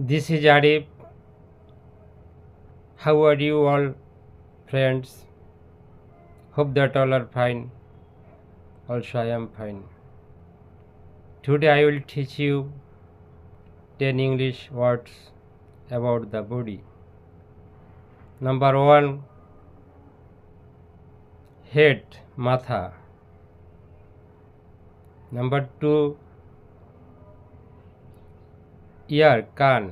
This is Arif. How are you all, friends? Hope that all are fine. Also, I am fine. Today, I will teach you 10 English words about the body. Number one, head, matha. Number two, ear, কান।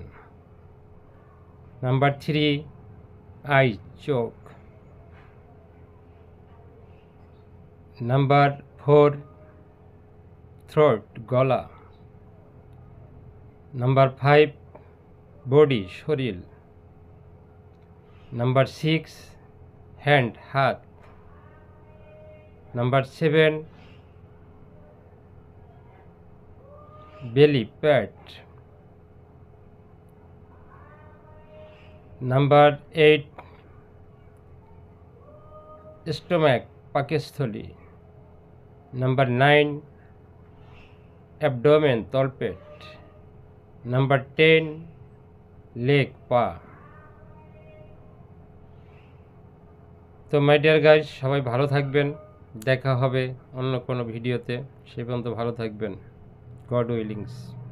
Number three eye চোখ। Number four throat গলা। Number five body শরীর। Number six hand হাত। Number seven belly প্যাট। Number eight, stomach পাকস্থলী। Number nine, abdomen তলপেট। Number ten leg পা। তো মাই ডিয়ার গাইজ সবাই ভালো থাকবেন। দেখা হবে অন্য কোনো ভিডিওতে। সে পর্যন্ত ভালো থাকবেন। God willing.